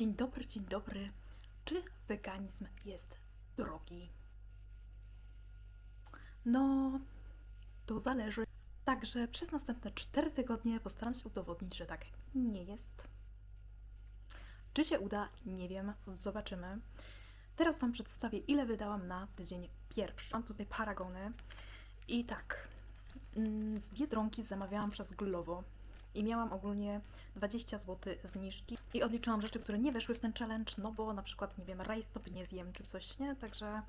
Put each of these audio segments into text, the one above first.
Dzień dobry, dzień dobry. Czy weganizm jest drogi? No, to zależy. Także przez następne 4 tygodnie postaram się udowodnić, że tak nie jest. Czy się uda? Nie wiem. Zobaczymy. Teraz Wam przedstawię, ile wydałam na tydzień pierwszy. Mam tutaj paragony. I tak, mm, z Biedronki zamawiałam przez Glovo i miałam ogólnie 20 zł zniżki i odliczyłam rzeczy, które nie weszły w ten challenge, no bo na przykład, nie wiem, rajstop nie zjem czy coś, nie? Także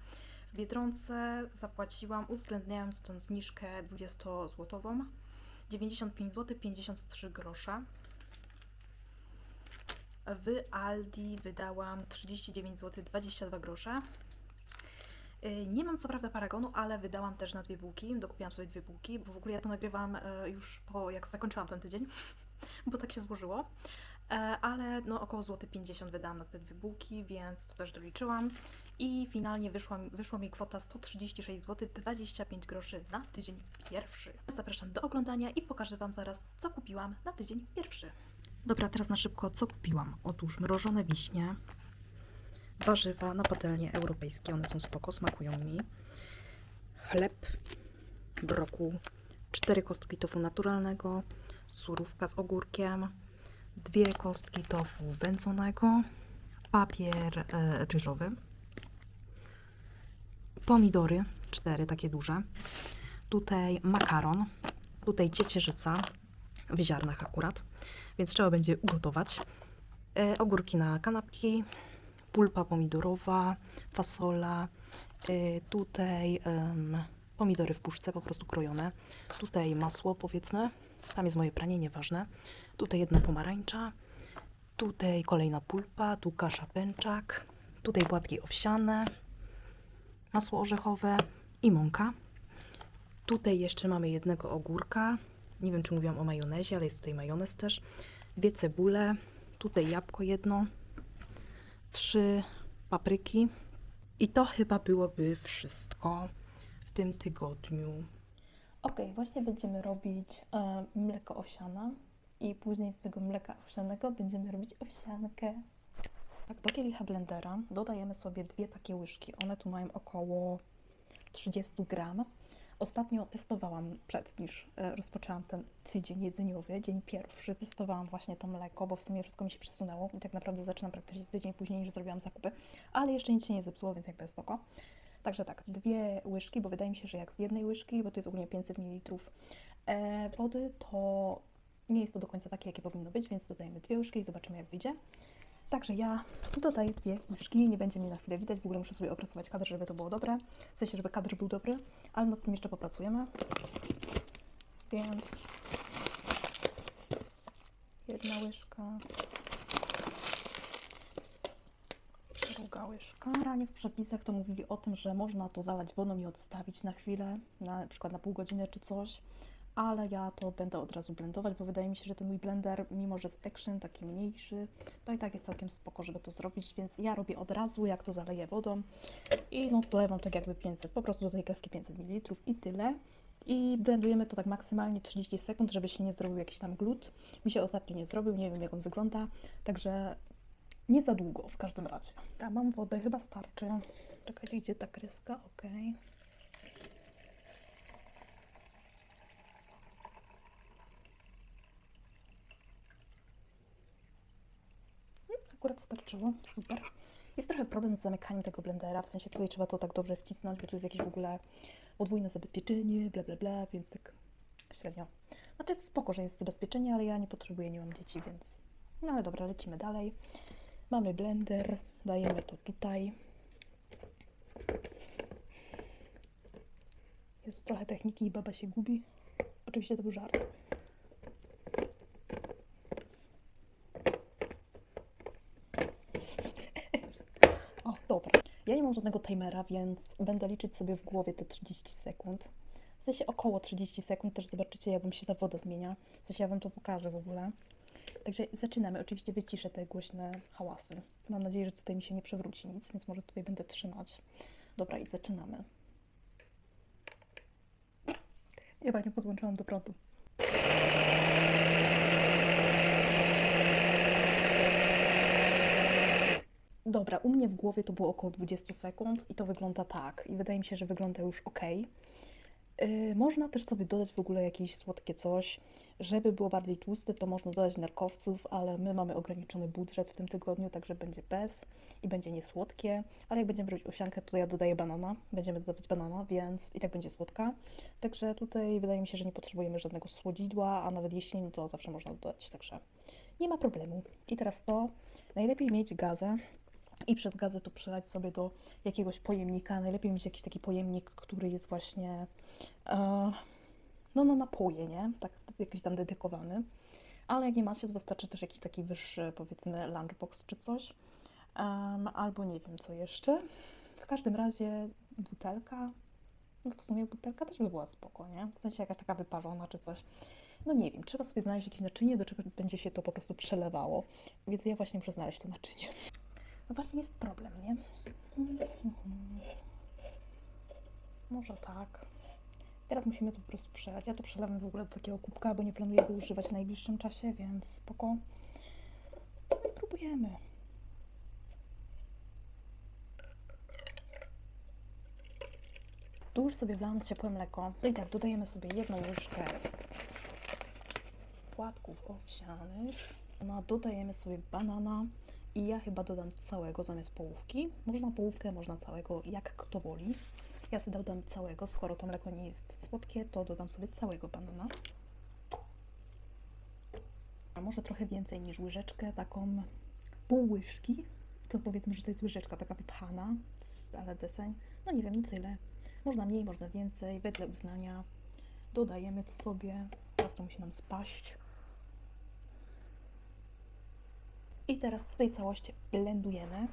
w Biedronce zapłaciłam, uwzględniając tą zniżkę 20-złotową, 95 zł 53 grosze. W Aldi wydałam 39 zł 22 grosze. Y, Nie mam co prawda paragonu, ale wydałam też na dwie bułki. Dokupiłam sobie dwie bułki, bo w ogóle ja to nagrywam e, już po jak zakończyłam ten tydzień, bo tak się złożyło. E, Ale no około złoty 50 wydałam na te dwie bułki, więc to też doliczyłam. I finalnie wyszła, wyszła mi kwota 136 zł 25 groszy na tydzień pierwszy. Zapraszam do oglądania i pokażę Wam zaraz, co kupiłam na tydzień pierwszy. Dobra, teraz na szybko, co kupiłam? Otóż mrożone wiśnie, warzywa na patelnie europejskie, one są spoko, smakują mi. Chleb, brokuł, cztery kostki tofu naturalnego, surówka z ogórkiem, dwie kostki tofu wędzonego, papier e, ryżowy, pomidory, cztery takie duże, tutaj makaron, tutaj ciecierzyca, w ziarnach akurat, więc trzeba będzie ugotować. E, ogórki na kanapki, pulpa pomidorowa, fasola, y, tutaj pomidory w puszce po prostu krojone, tutaj masło powiedzmy, tam jest moje pranie, nieważne, tutaj jedna pomarańcza, tutaj kolejna pulpa, tu kasza pęczak, tutaj płatki owsiane, masło orzechowe i mąka. Tutaj jeszcze mamy jednego ogórka, nie wiem czy mówiłam o majonezie, ale jest tutaj majonez też, dwie cebule, tutaj jabłko jedno, trzy papryki. I to chyba byłoby wszystko w tym tygodniu. Ok, właśnie będziemy robić e, mleko owsiane i później z tego mleka owsianego będziemy robić owsiankę. Tak, do kielicha blendera dodajemy sobie dwie takie łyżki. One tu mają około 30 gram. Ostatnio testowałam przed niż e, rozpoczęłam ten tydzień jedzeniowy, dzień pierwszy. Testowałam właśnie to mleko, bo w sumie wszystko mi się przesunęło i tak naprawdę zaczynam praktycznie tydzień później niż zrobiłam zakupy, ale jeszcze nic się nie zepsuło, więc jakby spoko. Także tak, dwie łyżki, bo wydaje mi się, że jak z jednej łyżki, bo to jest ogólnie 500 ml e, wody, to nie jest to do końca takie, jakie powinno być, więc dodajemy dwie łyżki i zobaczymy, jak wyjdzie. Także ja dodaję dwie łyżki, nie będzie mnie na chwilę widać, w ogóle muszę sobie opracować kadr, żeby to było dobre, w sensie, żeby kadr był dobry, ale nad tym jeszcze popracujemy. Więc jedna łyżka, druga łyżka. Ranie w przepisach to mówili o tym, że można to zalać wodą i odstawić na chwilę, na przykład na pół godziny czy coś, ale ja to będę od razu blendować, bo wydaje mi się, że ten mój blender, mimo że jest Action taki mniejszy, to i tak jest całkiem spoko, żeby to zrobić, więc ja robię od razu, jak to zaleję wodą i no dolewam tak jakby 500, po prostu do tej kreski 500 ml i tyle. I blendujemy to tak maksymalnie 30 sekund, żeby się nie zrobił jakiś tam glut. Mi się ostatnio nie zrobił, nie wiem jak on wygląda, także nie za długo w każdym razie. Ja mam wodę, chyba starczy. Czekajcie, gdzie ta kreska? Okej. Mm, Akurat starczyło, super. Jest trochę problem z zamykaniem tego blendera, w sensie tutaj trzeba to tak dobrze wcisnąć, bo tu jest jakieś w ogóle podwójne zabezpieczenie, bla bla bla, więc tak średnio. Znaczy spoko, że jest zabezpieczenie, ale ja nie potrzebuję, nie mam dzieci, więc... No ale dobra, lecimy dalej. Mamy blender, dajemy to tutaj. Jest trochę techniki i baba się gubi. Oczywiście to był żart. O, dobra. Ja nie mam żadnego timera, więc będę liczyć sobie w głowie te 30 sekund. W sensie około 30 sekund też zobaczycie, jak wam się ta woda zmienia. W sensie ja wam to pokażę w ogóle. Także zaczynamy. Oczywiście wyciszę te głośne hałasy. Mam nadzieję, że tutaj mi się nie przewróci nic, więc może tutaj będę trzymać. Dobra, i zaczynamy. Chyba nie podłączyłam do prądu. Dobra, u mnie w głowie to było około 20 sekund i to wygląda tak. I wydaje mi się, że wygląda już ok. Yy, można też sobie dodać w ogóle jakieś słodkie coś. Żeby było bardziej tłuste, to można dodać nerkowców, ale my mamy ograniczony budżet w tym tygodniu, także będzie bez i będzie niesłodkie. Ale jak będziemy robić owsiankę, to ja dodaję banana. Będziemy dodawać banana, więc i tak będzie słodka. Także tutaj wydaje mi się, że nie potrzebujemy żadnego słodzidła, a nawet jeśli, no to zawsze można dodać. Także nie ma problemu. I teraz to najlepiej mieć gazę i przez gazę to przelać sobie do jakiegoś pojemnika. Najlepiej mieć jakiś taki pojemnik, który jest właśnie e, no na napoje, nie? Tak jakiś tam dedykowany. Ale jak nie macie, to wystarczy też jakiś taki wyższy, powiedzmy, lunchbox czy coś. Em, albo nie wiem co jeszcze. W każdym razie butelka. No w sumie butelka też by była spoko, nie? W sensie jakaś taka wyparzona czy coś. No nie wiem, trzeba sobie znaleźć jakieś naczynie, do czego będzie się to po prostu przelewało. Więc ja właśnie muszę znaleźć to naczynie. No właśnie jest problem, nie? Mhm. Może tak. Teraz musimy to po prostu przelać. Ja to przelewam w ogóle do takiego kubka, bo nie planuję go używać w najbliższym czasie, więc spoko. No i próbujemy. Tu już sobie wlałam ciepłe mleko. I tak, dodajemy sobie jedną łyżkę płatków owsianych. No, dodajemy sobie banana i ja chyba dodam całego zamiast połówki. Można połówkę, można całego, jak kto woli. Ja sobie dodam całego, skoro to mleko nie jest słodkie, to dodam sobie całego banana. A może trochę więcej niż łyżeczkę, taką pół łyżki. To powiedzmy, że to jest łyżeczka taka wypchana, ale deseń. No nie wiem, no tyle. Można mniej, można więcej, wedle uznania. Dodajemy to sobie. Teraz to musi nam spaść. I teraz tutaj całość blendujemy.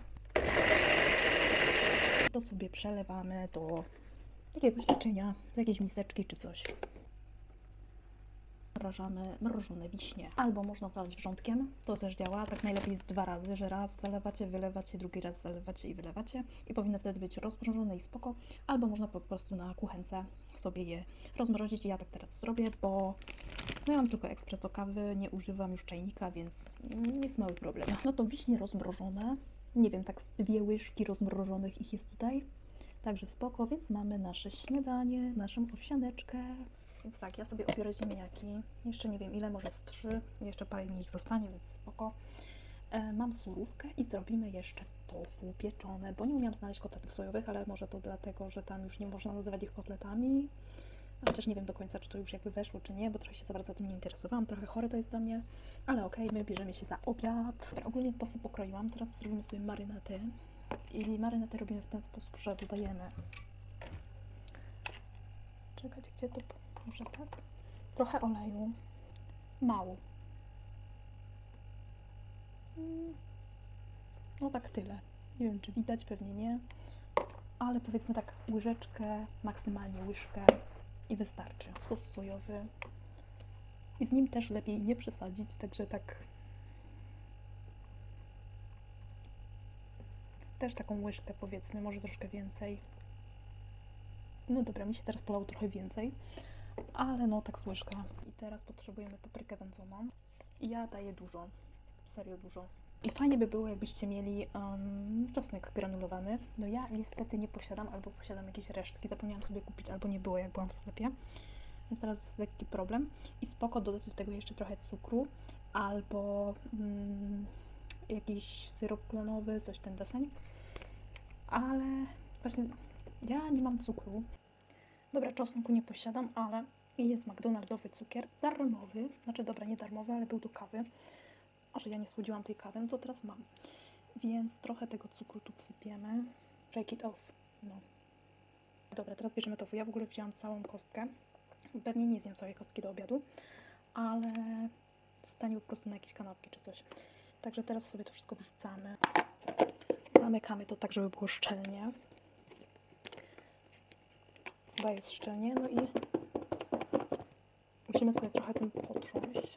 To sobie przelewamy do jakiegoś naczynia, do jakiejś miseczki czy coś. Mrażamy mrożone wiśnie. Albo można zalać wrzątkiem, to też działa. Tak najlepiej jest dwa razy, że raz zalewacie, wylewacie, drugi raz zalewacie i wylewacie. I powinno wtedy być rozmrożone i spoko. Albo można po prostu na kuchence sobie je rozmrozić. Ja tak teraz zrobię, bo mam tylko ekspres do kawy, nie używam już czajnika, więc jest mały problem. No to wiśnie rozmrożone. Nie wiem, tak z dwie łyżki rozmrożonych ich jest tutaj. Także spoko, więc mamy nasze śniadanie, naszą owsianeczkę. Więc tak, ja sobie obiorę ziemniaki. Jeszcze nie wiem ile, może z trzy. Jeszcze parę mi ich zostanie, więc spoko. E, mam surówkę i zrobimy jeszcze tofu pieczone, bo nie umiałam znaleźć kotletów sojowych, ale może to dlatego, że tam już nie można nazywać ich kotletami. Chociaż nie wiem do końca, czy to już jakby weszło, czy nie, bo trochę się za bardzo tym nie interesowałam. Trochę chore to jest dla mnie, ale okej, my bierzemy się za obiad. Dobra, ogólnie tofu pokroiłam, teraz zrobimy sobie marynatę. I marynatę robimy w ten sposób, że dodajemy... Czekać, gdzie to... Może tak? Trochę oleju. Mało. Mm, No tak tyle. Nie wiem, czy widać, pewnie nie. Ale powiedzmy tak łyżeczkę, maksymalnie łyżkę i wystarczy. Sos sojowy. I z nim też lepiej nie przesadzić, także tak. Też taką łyżkę powiedzmy, może troszkę więcej. No dobra, mi się teraz polało trochę więcej, ale no tak z łyżka. I teraz potrzebujemy paprykę wędzoną. Ja daję dużo, serio dużo. I fajnie by było, jakbyście mieli um, czosnek granulowany. No ja niestety nie posiadam, albo posiadam jakieś resztki. Zapomniałam sobie kupić, albo nie było, jak byłam w sklepie. Więc teraz jest lekki problem. I spoko dodać do tego jeszcze trochę cukru, albo mm, jakiś syrop klonowy, coś ten deseń. Ale właśnie ja nie mam cukru. Dobra, czosnku nie posiadam, ale jest McDonaldowy cukier darmowy. Znaczy, dobra, nie darmowy, ale był do kawy. A że ja nie słodziłam tej kawy, no to teraz mam. Więc trochę tego cukru tu wsypiemy. Shake it off. No. Dobra, teraz bierzemy tofu. Ja w ogóle wzięłam całą kostkę. Pewnie nie zjem całej kostki do obiadu, ale zostanie po prostu na jakieś kanapki czy coś. Także teraz sobie to wszystko wrzucamy. Zamykamy to tak, żeby było szczelnie. Chyba jest szczelnie. No i musimy sobie trochę tym potrząść.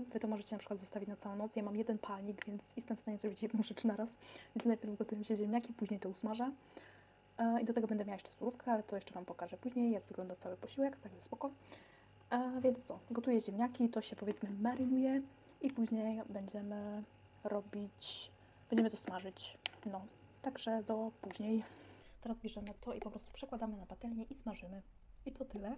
Wy to możecie na przykład zostawić na całą noc. Ja mam jeden palnik, więc jestem w stanie zrobić jedną rzecz na raz. Więc najpierw gotują się ziemniaki, później to usmażę. E, I do tego będę miała jeszcze surówkę, ale to jeszcze Wam pokażę później, jak wygląda cały posiłek, także spoko. E, Więc co, gotuję ziemniaki, to się powiedzmy marynuje i później będziemy robić Będziemy to smażyć. No, także do później. Teraz bierzemy to i po prostu przekładamy na patelnię i smażymy. I to tyle.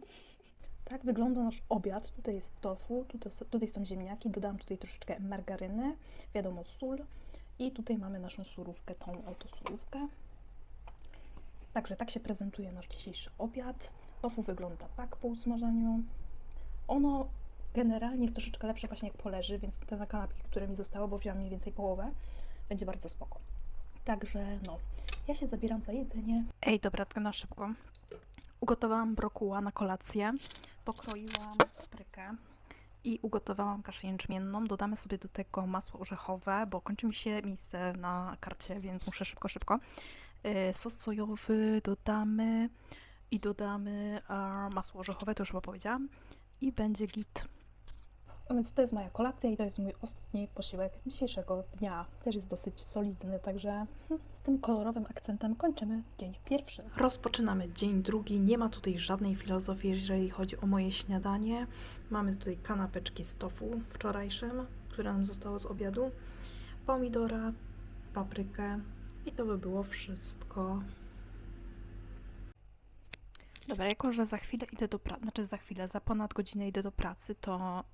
Tak wygląda nasz obiad. Tutaj jest tofu, tutaj, tutaj są ziemniaki. Dodałam tutaj troszeczkę margaryny, wiadomo, sól. I tutaj mamy naszą surówkę, tą oto surówkę. Także tak się prezentuje nasz dzisiejszy obiad. Tofu wygląda tak po usmażaniu. Ono generalnie jest troszeczkę lepsze właśnie jak poleży, więc te na kanapki, które mi zostało, bo wziąłam mniej więcej połowę, będzie bardzo spoko. Także no, ja się zabieram za jedzenie. Ej, dobra, tylko na szybko. Ugotowałam brokuła na kolację, pokroiłam paprykę i ugotowałam kaszę jęczmienną. Dodamy sobie do tego masło orzechowe, bo kończy mi się miejsce na karcie, więc muszę szybko, szybko. Yy, Sos sojowy dodamy i dodamy masło orzechowe, to już chyba powiedziałam. I będzie git. No więc to jest moja kolacja i to jest mój ostatni posiłek dzisiejszego dnia. Też jest dosyć solidny, także z tym kolorowym akcentem kończymy dzień pierwszy. Rozpoczynamy dzień drugi. Nie ma tutaj żadnej filozofii, jeżeli chodzi o moje śniadanie. Mamy tutaj kanapeczki z tofu wczorajszym, które nam zostało z obiadu, pomidora, paprykę i to by było wszystko. Dobra, jako że za chwilę idę do pracy, znaczy za chwilę, za ponad godzinę idę do pracy, to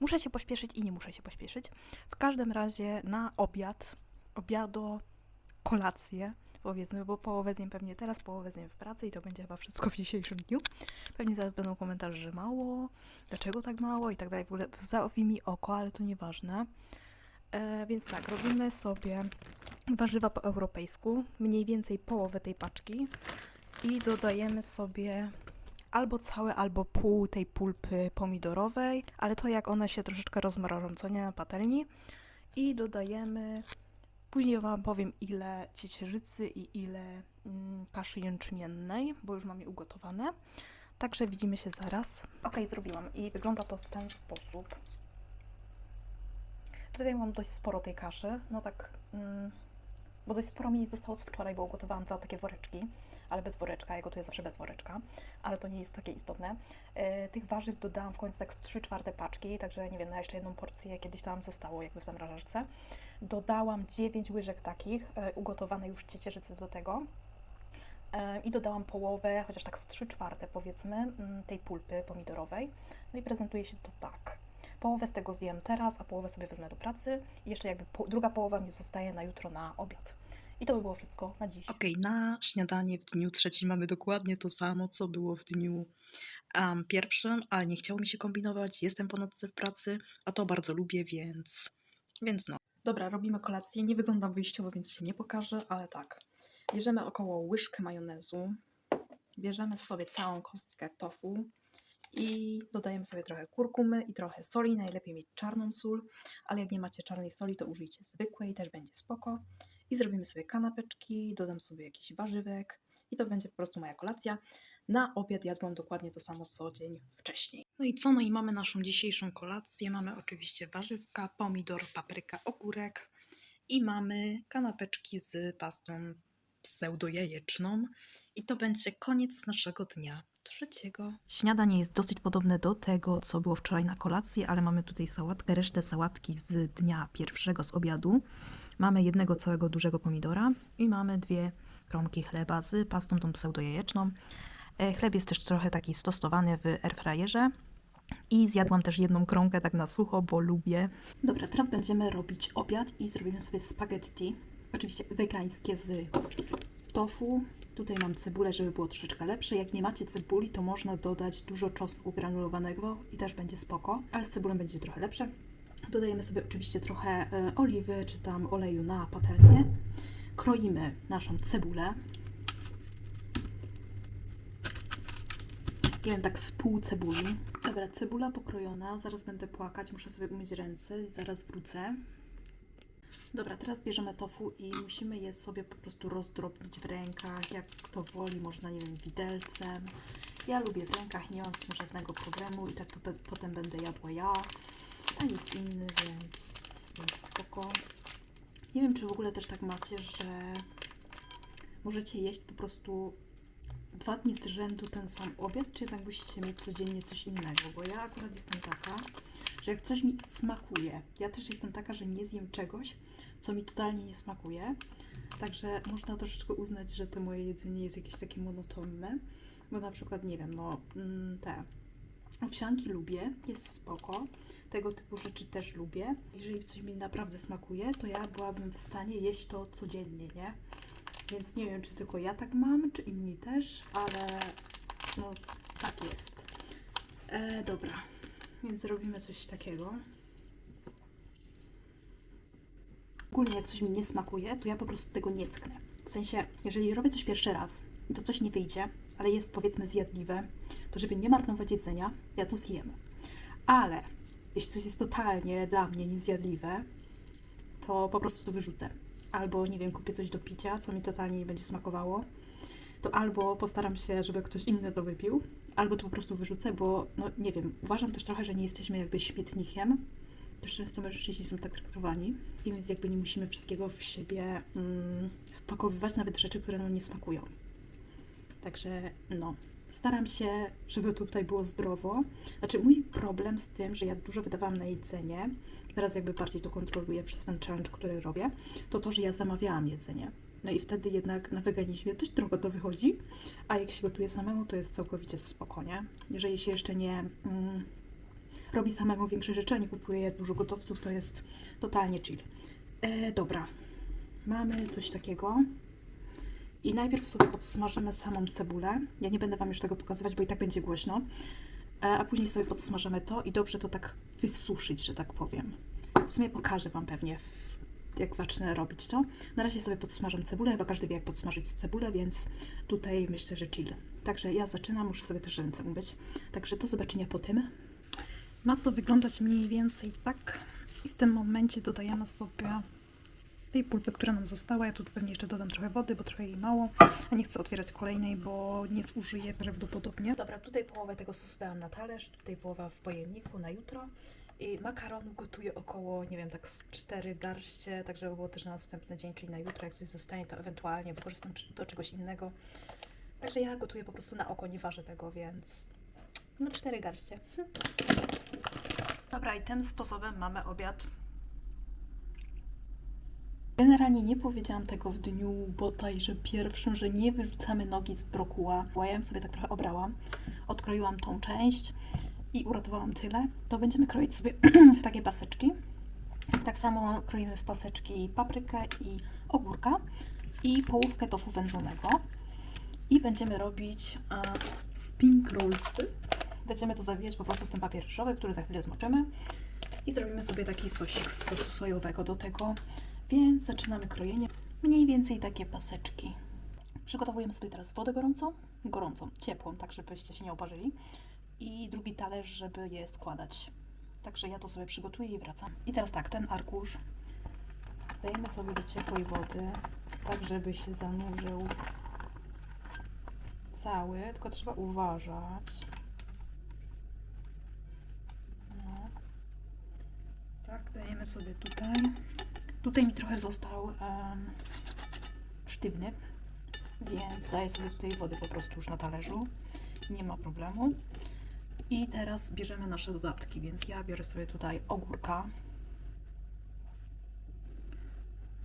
muszę się pośpieszyć i nie muszę się pośpieszyć. W każdym razie na obiad, obiado, kolację, powiedzmy, bo połowę zjem pewnie teraz, połowę zjem w pracy i to będzie chyba wszystko w dzisiejszym dniu. Pewnie zaraz będą komentarze, że mało, dlaczego tak mało i tak dalej. W ogóle zaowi mi oko, ale to nieważne. E, więc tak, robimy sobie warzywa po europejsku, mniej więcej połowę tej paczki i dodajemy sobie albo całe, albo pół tej pulpy pomidorowej, ale to jak one się troszeczkę rozmrożą, co nie na patelni. I dodajemy Później Wam powiem, ile ciecierzycy i ile mm, kaszy jęczmiennej, bo już mam je ugotowane. Także widzimy się zaraz. Ok, zrobiłam i wygląda to w ten sposób. Tutaj mam dość sporo tej kaszy, no tak, mm, bo dość sporo mi zostało z wczoraj, bo ugotowałam dwa takie woreczki, ale bez woreczka, ja gotuję zawsze bez woreczka, ale to nie jest takie istotne. E, tych warzyw dodałam w końcu tak z 3 czwarte paczki, także nie wiem, na jeszcze jedną porcję kiedyś tam zostało jakby w zamrażarce. Dodałam 9 łyżek takich, e, ugotowanej już ciecierzycy do tego. E, I dodałam połowę, chociaż tak z 3 czwarte powiedzmy, mm, tej pulpy pomidorowej. No i prezentuje się to tak. Połowę z tego zjem teraz, a połowę sobie wezmę do pracy. I jeszcze jakby po, druga połowa mi zostaje na jutro na obiad. I to by było wszystko na dziś. Okej, na śniadanie w dniu trzecim mamy dokładnie to samo, co było w dniu em, pierwszym, ale nie chciało mi się kombinować. Jestem po nocce w pracy, a to bardzo lubię, więc, więc no. Dobra, robimy kolację. Nie wyglądam wyjściowo, więc się nie pokażę, ale tak. Bierzemy około łyżkę majonezu, bierzemy sobie całą kostkę tofu i dodajemy sobie trochę kurkumy i trochę soli. Najlepiej mieć czarną sól, ale jak nie macie czarnej soli, to użyjcie zwykłej, też będzie spoko. I zrobimy sobie kanapeczki, dodam sobie jakiś warzywek i to będzie po prostu moja kolacja. Na obiad jadłam dokładnie to samo co dzień wcześniej. No i co? No i mamy naszą dzisiejszą kolację. Mamy oczywiście warzywka, pomidor, papryka, ogórek i mamy kanapeczki z pastą pseudo-jajeczną. I to będzie koniec naszego dnia trzeciego. Śniadanie jest dosyć podobne do tego, co było wczoraj na kolacji, ale mamy tutaj sałatkę, resztę sałatki z dnia pierwszego, z obiadu. Mamy jednego całego dużego pomidora i mamy dwie kromki chleba z pastą tą pseudojajeczną. E, Chleb jest też trochę taki stosowany w airfryerze. I zjadłam też jedną kromkę tak na sucho, bo lubię. Dobra, teraz będziemy robić obiad i zrobimy sobie spaghetti. Oczywiście wegańskie z tofu. Tutaj mam cebulę, żeby było troszeczkę lepsze. Jak nie macie cebuli, to można dodać dużo czosnku granulowanego i też będzie spoko, ale z cebulą będzie trochę lepsze. Dodajemy sobie oczywiście trochę e, oliwy czy tam oleju na patelnię. Kroimy naszą cebulę. Nie wiem, tak z pół cebuli. Dobra, cebula pokrojona. Zaraz będę płakać, muszę sobie umyć ręce i zaraz wrócę. Dobra, teraz bierzemy tofu i musimy je sobie po prostu rozdrobnić w rękach, jak kto woli, można, nie wiem, widelcem. Ja lubię w rękach, nie mam z tym żadnego problemu i tak to potem będę jadła ja, a nikt inny, więc, więc spoko. Nie wiem, czy w ogóle też tak macie, że możecie jeść po prostu dwa dni z rzędu ten sam obiad, czy jednak musicie mieć codziennie coś innego, bo ja akurat jestem taka, że jak coś mi smakuje, ja też jestem taka, że nie zjem czegoś, co mi totalnie nie smakuje. Także można troszeczkę uznać, że to moje jedzenie jest jakieś takie monotonne. Bo na przykład, nie wiem, no mm, te owsianki lubię, jest spoko. Tego typu rzeczy też lubię. Jeżeli coś mi naprawdę smakuje, to ja byłabym w stanie jeść to codziennie, nie? Więc nie wiem, czy tylko ja tak mam, czy inni też, ale no tak jest. E, dobra, więc robimy coś takiego. Ogólnie jak coś mi nie smakuje, to ja po prostu tego nie tknę. W sensie, jeżeli robię coś pierwszy raz to coś nie wyjdzie, ale jest powiedzmy zjadliwe, to żeby nie marnować jedzenia, ja to zjem. Ale jeśli coś jest totalnie dla mnie niezjadliwe, to po prostu to wyrzucę. Albo, nie wiem, kupię coś do picia, co mi totalnie nie będzie smakowało, to albo postaram się, żeby ktoś inny to wypił, albo to po prostu wyrzucę, bo, no nie wiem, uważam też trochę, że nie jesteśmy jakby śmietnikiem. Też często mężczyźni są tak traktowani, więc jakby nie musimy wszystkiego w siebie mm, wpakowywać, nawet rzeczy, które nam nie smakują. Także, no, staram się, żeby tutaj było zdrowo. Znaczy, mój problem z tym, że ja dużo wydawałam na jedzenie, teraz jakby bardziej to kontroluję przez ten challenge, który robię, to to, że ja zamawiałam jedzenie. No i wtedy jednak na weganizmie dość drogo to wychodzi, a jak się gotuje samemu, to jest całkowicie spokojnie. Jeżeli się jeszcze nie mm, robi samemu większe rzeczy, a nie kupuje dużo gotowców, to jest totalnie chill. E, dobra, mamy coś takiego. I najpierw sobie podsmażymy samą cebulę. Ja nie będę Wam już tego pokazywać, bo i tak będzie głośno. E, A później sobie podsmażymy to i dobrze to tak wysuszyć, że tak powiem. W sumie pokażę Wam pewnie, jak zacznę robić to. Na razie sobie podsmażam cebulę, chyba każdy wie jak podsmażyć cebulę, więc tutaj myślę, że chill. Także ja zaczynam, muszę sobie też ręce umyć. Także do zobaczenia po tym. Ma to wyglądać mniej więcej tak. I w tym momencie dodajemy sobie tej pulpy, która nam została. Ja tu pewnie jeszcze dodam trochę wody, bo trochę jej mało. A nie chcę otwierać kolejnej, bo nie zużyję prawdopodobnie. Dobra, tutaj połowę tego sosu dałam na talerz, tutaj połowa w pojemniku na jutro. I makaronu gotuję około, nie wiem, tak z 4 garście, tak żeby było też na następny dzień, czyli na jutro. Jak coś zostanie, to ewentualnie wykorzystam do czegoś innego. Także ja gotuję po prostu na oko, nie ważę tego, więc no 4 garście. Dobra, i tym sposobem mamy obiad. Generalnie nie powiedziałam tego w dniu bodajże pierwszym, że nie wyrzucamy nogi z brokuła. Ja sobie tak trochę obrałam, odkroiłam tą część i uratowałam tyle. To będziemy kroić sobie w takie paseczki. Tak samo kroimy w paseczki paprykę i ogórka i połówkę tofu wędzonego. I będziemy robić e, spring rollsy. Będziemy to zawijać po prostu w ten papier ryżowy, który za chwilę zmoczymy. I zrobimy sobie taki sosik z sosu sojowego do tego. Więc zaczynamy krojenie. Mniej więcej takie paseczki. Przygotowujemy sobie teraz wodę gorącą, gorącą, ciepłą, tak żebyście się nie oparzyli. I drugi talerz, żeby je składać. Także ja to sobie przygotuję i wracam. I teraz tak, ten arkusz dajemy sobie do ciepłej wody, tak żeby się zanurzył cały, tylko trzeba uważać. No. Tak, dajemy sobie tutaj. Tutaj mi trochę został em, sztywny, więc daję sobie tutaj wody po prostu już na talerzu. Nie ma problemu. I teraz bierzemy nasze dodatki, więc ja biorę sobie tutaj ogórka.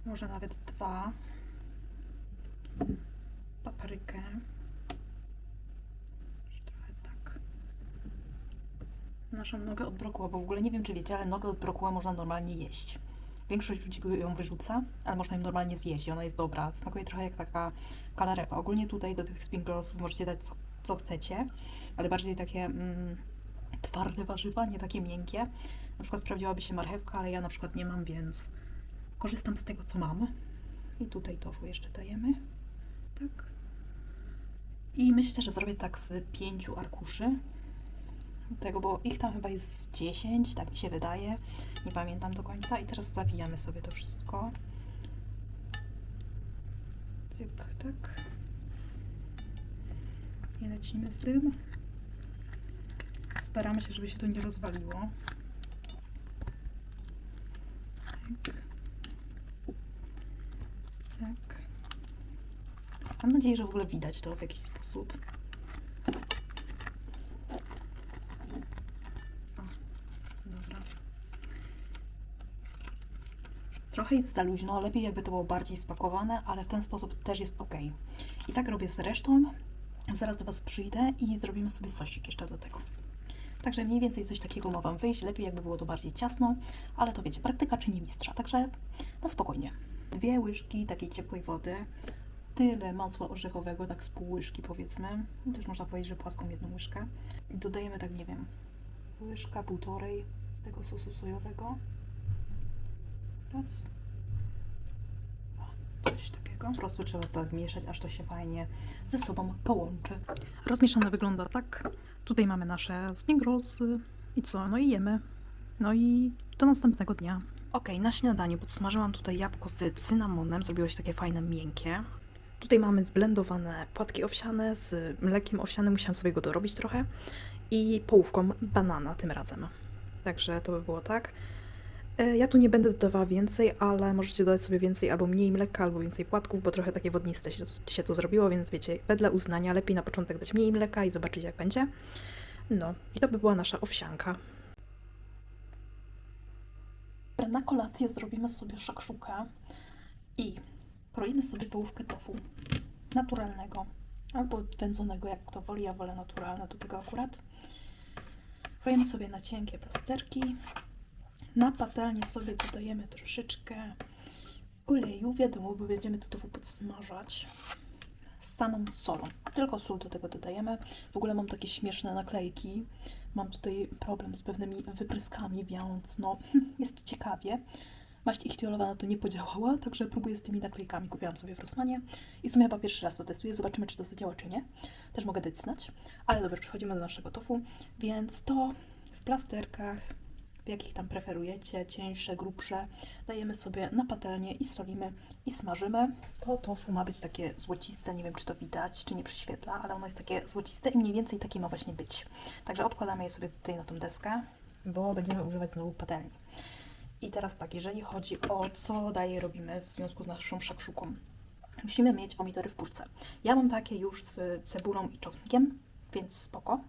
Może nawet dwa. Paprykę. Trochę tak. Naszą nogę od brokuła, bo w ogóle nie wiem, czy wiecie, ale nogę od brokuła można normalnie jeść. Większość ludzi ją wyrzuca, ale można ją normalnie zjeść ona jest dobra. Smakuje trochę jak taka kalarepa. Ogólnie tutaj do tych spring możecie dać co, co chcecie, ale bardziej takie mm, twarde warzywa, nie takie miękkie. Na przykład sprawdziłaby się marchewka, ale ja na przykład nie mam, więc korzystam z tego, co mam. I tutaj tofu jeszcze dajemy. Tak. I myślę, że zrobię tak z pięciu arkuszy. Tego, bo ich tam chyba jest 10, tak mi się wydaje. Nie pamiętam do końca. I teraz zawijamy sobie to wszystko. Cyk, tak. I lecimy z tym. Staramy się, żeby się to nie rozwaliło. Tak. Tak. Mam nadzieję, że w ogóle widać to w jakiś sposób. O, dobra. Trochę jest za luźno, lepiej jakby to było bardziej spakowane, ale w ten sposób też jest ok. I tak robię z resztą. Zaraz do Was przyjdę i zrobimy sobie sosik jeszcze do tego. Także mniej więcej coś takiego ma Wam wyjść. Lepiej jakby było to bardziej ciasno, ale to wiecie, praktyka czyni mistrza, także na spokojnie. Dwie łyżki takiej ciepłej wody, tyle masła orzechowego, tak z pół łyżki powiedzmy. Też można powiedzieć, że płaską jedną łyżkę. I dodajemy tak, nie wiem, łyżka, półtorej tego sosu sojowego. Raz. Po prostu trzeba tak mieszać, aż to się fajnie ze sobą połączy. Rozmieszane wygląda tak. Tutaj mamy nasze spring rollsy. I co? No i jemy. No i do następnego dnia. Ok, na śniadanie podsmażyłam tutaj jabłko z cynamonem, zrobiło się takie fajne, miękkie. Tutaj mamy zblendowane płatki owsiane z mlekiem owsianym, musiałam sobie go dorobić trochę. I połówką banana tym razem. Także to by było tak. E, Ja tu nie będę dodawała więcej, ale możecie dodać sobie więcej albo mniej mleka, albo więcej płatków, bo trochę takie wodniste się, to zrobiło, więc wiecie, wedle uznania lepiej na początek dać mniej mleka i zobaczyć jak będzie. No, i to by była nasza owsianka. Na kolację zrobimy sobie szakszukę i kroimy sobie połówkę tofu naturalnego albo wędzonego, jak kto woli. Ja wolę naturalne do tego akurat. Kroimy sobie na cienkie plasterki. Na patelnię sobie dodajemy troszeczkę oleju. Wiadomo, bo będziemy to tofu podsmażać z samą solą. Tylko sól do tego dodajemy. W ogóle mam takie śmieszne naklejki. Mam tutaj problem z pewnymi wypryskami, więc no, jest ciekawie. Maść ichtiolowa na to nie podziałała, także próbuję z tymi naklejkami. Kupiłam sobie w Rossmanie i w sumie chyba pierwszy raz to testuję. Zobaczymy, czy to zadziała, czy nie. Też mogę dać znać. Ale dobra, przechodzimy do naszego tofu. Więc to w plasterkach, jakich tam preferujecie, cieńsze, grubsze, dajemy sobie na patelnię i solimy i smażymy. To tofu ma być takie złociste, nie wiem czy to widać, czy nie przyświetla, ale ono jest takie złociste i mniej więcej takie ma właśnie być. Także odkładamy je sobie tutaj na tą deskę, bo będziemy używać znowu patelni. I teraz tak, jeżeli chodzi o co dalej robimy w związku z naszą szakszuką. Musimy mieć pomidory w puszce. Ja mam takie już z cebulą i czosnkiem, więc spoko.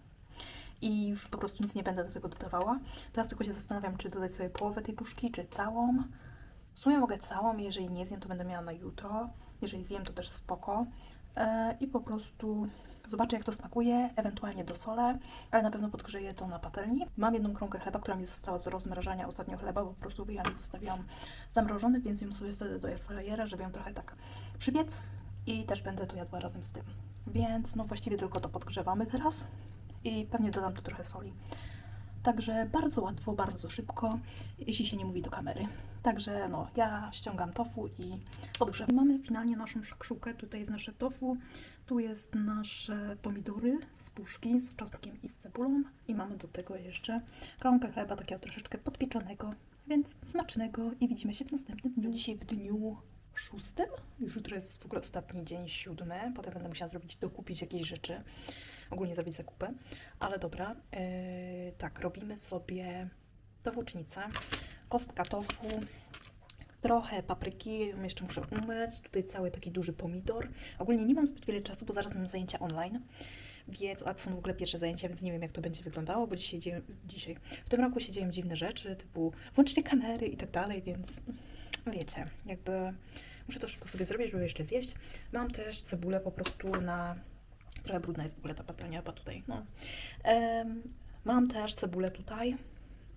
I już po prostu nic nie będę do tego dodawała. Teraz tylko się zastanawiam, czy dodać sobie połowę tej puszki, czy całą. W sumie mogę całą, jeżeli nie zjem, to będę miała na jutro. Jeżeli zjem, to też spoko. E, I po prostu zobaczę, jak to smakuje, ewentualnie dosolę, ale na pewno podgrzeję to na patelni. Mam jedną kromkę chleba, która mi została z rozmrażania ostatnio chleba, bo po prostu wyjęłam i zostawiłam zamrożony, więc ją sobie wsadzę do airfryera, żeby ją trochę tak przybiec i też będę to jadła razem z tym. Więc no właściwie tylko to podgrzewamy teraz i pewnie dodam tu trochę soli. Także bardzo łatwo, bardzo szybko, jeśli się nie mówi do kamery. Także no, ja ściągam tofu i podgrzewam. Mamy finalnie naszą szakszukę. Tutaj jest nasze tofu, tu jest nasze pomidory z puszki, z czosnkiem i z cebulą. I mamy do tego jeszcze kromkę chleba takiego troszeczkę podpieczonego. Więc smacznego i widzimy się w następnym dniu. Dzisiaj w dniu szóstym. Już jutro jest w ogóle ostatni dzień, siódmy. Potem będę musiała zrobić, dokupić jakieś rzeczy. Ogólnie zrobić zakupy. Ale dobra, yy, tak, robimy sobie dowódnicę, kostka tofu, trochę papryki, ją jeszcze muszę umyć, tutaj cały taki duży pomidor. Ogólnie nie mam zbyt wiele czasu, bo zaraz mam zajęcia online, więc, a to są w ogóle pierwsze zajęcia, więc nie wiem jak to będzie wyglądało, bo dzisiaj, dzisiaj w tym roku się dzieją dziwne rzeczy, typu włączcie kamery i tak dalej, więc wiecie, jakby muszę to szybko sobie zrobić, żeby jeszcze zjeść. Mam też cebulę po prostu na Trochę brudna jest w ogóle ta patelnia, chyba tutaj. No. Em, mam też cebulę tutaj.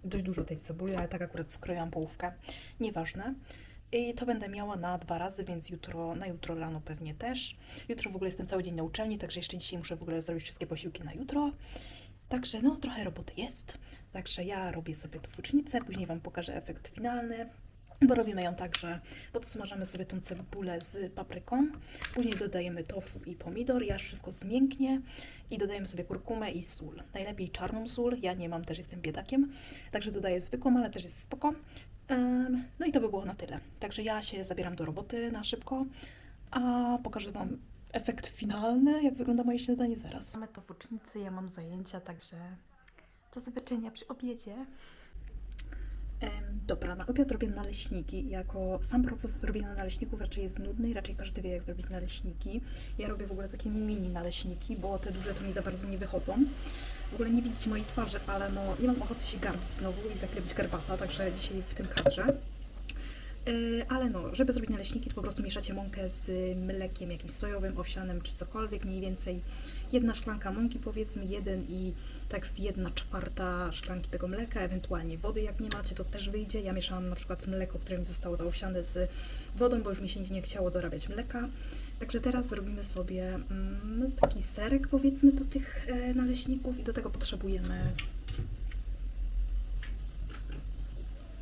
Dość dużo tej cebuli, ale tak akurat skroiłam połówkę. Nieważne. I to będę miała na dwa razy, więc jutro, na jutro rano pewnie też. Jutro w ogóle jestem cały dzień na uczelni, także jeszcze dzisiaj muszę w ogóle zrobić wszystkie posiłki na jutro. Także no, trochę roboty jest. Także ja robię sobie to włócznicę, później Wam pokażę efekt finalny. Bo robimy ją tak, że podsmażamy sobie tą cebulę z papryką, później dodajemy tofu i pomidor, aż wszystko zmięknie i dodajemy sobie kurkumę i sól. Najlepiej czarną sól, ja nie mam, też jestem biedakiem, także dodaję zwykłą, ale też jest spoko. No i to by było na tyle. Także ja się zabieram do roboty na szybko, a pokażę Wam efekt finalny, jak wygląda moje śniadanie zaraz. Mamy to w ucznicy, ja mam zajęcia, także do zobaczenia przy obiedzie. Dobra, na obiad robię naleśniki. Jako sam proces zrobienia naleśników raczej jest nudny i raczej każdy wie, jak zrobić naleśniki. Ja robię w ogóle takie mini naleśniki, bo te duże to mi za bardzo nie wychodzą. W ogóle nie widzicie mojej twarzy, ale no nie mam ochoty się garbić znowu i za garbata, także dzisiaj w tym kadrze. Yy, ale no, żeby zrobić naleśniki, to po prostu mieszacie mąkę z mlekiem jakimś sojowym, owsianym czy cokolwiek, mniej więcej jedna szklanka mąki powiedzmy, jeden i tak z jedna czwarta szklanki tego mleka, ewentualnie wody jak nie macie, to też wyjdzie. Ja mieszałam na przykład mleko, które mi zostało to owsiane z wodą, bo już mi się nie chciało dorabiać mleka. Także teraz zrobimy sobie mm, taki serek powiedzmy do tych e, naleśników i do tego potrzebujemy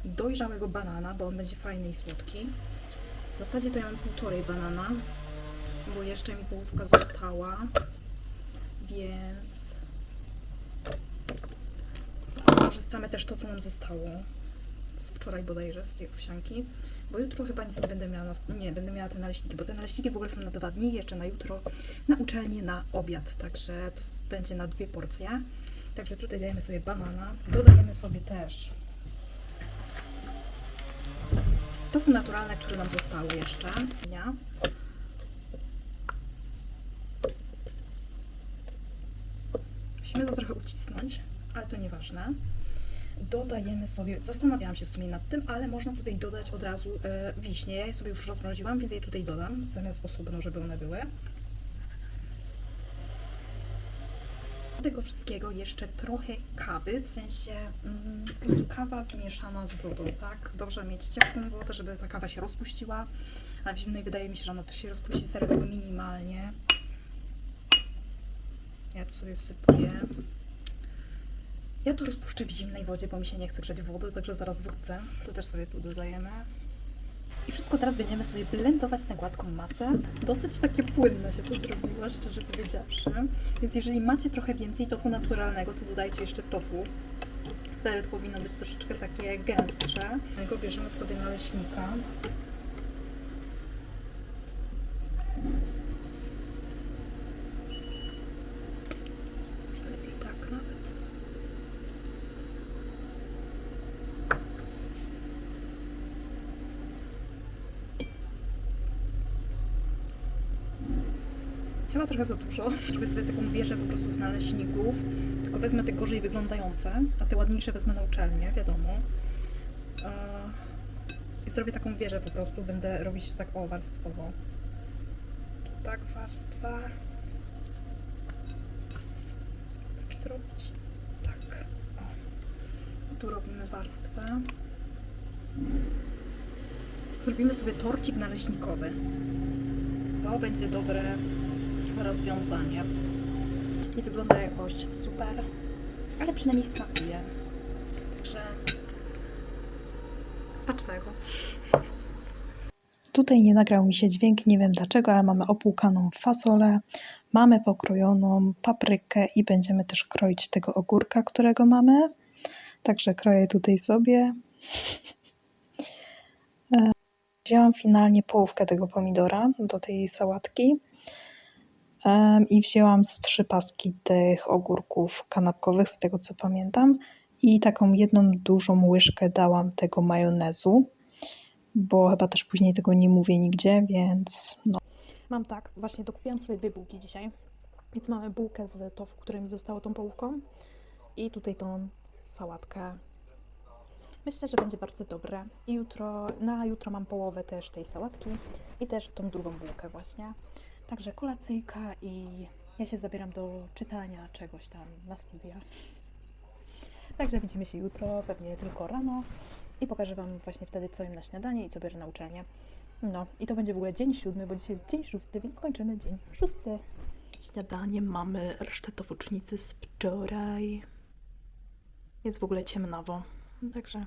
dojrzałego banana, bo on będzie fajny i słodki. W zasadzie to ja mam półtorej banana, bo jeszcze mi połówka została, więc korzystamy też to, co nam zostało z wczoraj bodajże, z tej owsianki, bo jutro chyba nic nie będę miała, na, nie, będę miała te naleśniki, bo te naleśniki w ogóle są na dwa dni, jeszcze na jutro na uczelnię na obiad, także to będzie na dwie porcje. Także tutaj dajemy sobie banana, dodajemy sobie też tofu naturalne, które nam zostało jeszcze. Nie? Musimy go trochę ucisnąć, ale to nieważne. Dodajemy sobie, zastanawiałam się w sumie nad tym, ale można tutaj dodać od razu e, wiśnie. Ja je sobie już rozmroziłam, więc je tutaj dodam, zamiast osobno, żeby one były. Tego wszystkiego jeszcze trochę kawy, w sensie mm, kawa wymieszana z wodą, tak? Dobrze mieć ciepłą wodę, żeby ta kawa się rozpuściła, a w zimnej wydaje mi się, że ona też się rozpuści serio tak minimalnie. Ja tu sobie wsypuję. Ja to rozpuszczę w zimnej wodzie, bo mi się nie chce grzać wody, także zaraz wrócę. To też sobie tu dodajemy. I wszystko teraz będziemy sobie blendować na gładką masę. Dosyć takie płynne się to zrobiło, szczerze powiedziawszy. Więc jeżeli macie trochę więcej tofu naturalnego, to dodajcie jeszcze tofu. Wtedy to powinno być troszeczkę takie gęstsze. Bierzemy sobie naleśnika. Może lepiej tak nawet. Chyba trochę za dużo. Zrobię sobie taką wieżę po prostu z naleśników. Tylko wezmę te gorzej wyglądające, a te ładniejsze wezmę na uczelnię, wiadomo. Eee, I zrobię taką wieżę po prostu. Będę robić to tak o warstwowo. Tu tak warstwa. Tak zrobić. Tak. O. Tu robimy warstwę. Zrobimy sobie torcik naleśnikowy. To będzie dobre rozwiązanie. Nie wygląda jakoś super, ale przynajmniej smakuje. Także smacznego. Tutaj nie nagrał mi się dźwięk, nie wiem dlaczego, ale mamy opłukaną fasolę, mamy pokrojoną paprykę i będziemy też kroić tego ogórka, którego mamy. Także kroję tutaj sobie. E, Wzięłam finalnie połówkę tego pomidora do tej sałatki i wzięłam z trzy paski tych ogórków kanapkowych, z tego co pamiętam. I taką jedną dużą łyżkę dałam tego majonezu bo chyba też później tego nie mówię nigdzie, więc no. Mam tak, właśnie dokupiłam sobie dwie bułki dzisiaj, więc mamy bułkę z tofu, które mi zostało tą połówką i tutaj tą sałatkę. Myślę, że będzie bardzo dobre. I jutro, na jutro mam połowę też tej sałatki i też tą drugą bułkę właśnie. Także kolacyjka i ja się zabieram do czytania czegoś tam na studia. Także widzimy się jutro, pewnie tylko rano i pokażę Wam właśnie wtedy, co im na śniadanie i co biorę na uczelnię. No i to będzie w ogóle dzień siódmy, bo dzisiaj jest dzień szósty, więc kończymy dzień szósty. Śniadanie mamy resztę tofucznicy z wczoraj. Jest w ogóle ciemnawo. Także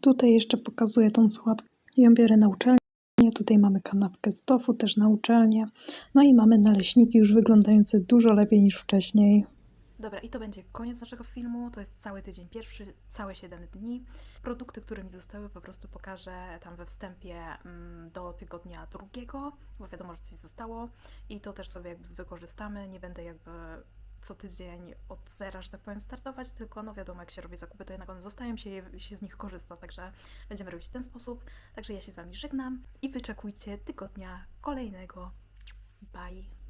Tutaj jeszcze pokazuję tą sałatkę. Ją biorę na uczelnię. Tutaj mamy kanapkę z tofu, też na uczelnię. No i mamy naleśniki już wyglądające dużo lepiej niż wcześniej. Dobra, i to będzie koniec naszego filmu. To jest cały tydzień pierwszy, całe 7 dni. Produkty, które mi zostały, po prostu pokażę tam we wstępie mm, do tygodnia drugiego, bo wiadomo, że coś zostało i to też sobie jakby wykorzystamy. Nie będę jakby co tydzień od zera, że tak powiem, startować, tylko no wiadomo, jak się robi zakupy, to jednak one zostają się, się z nich korzysta, także będziemy robić w ten sposób. Także ja się z Wami żegnam i wyczekujcie tygodnia kolejnego. Bye!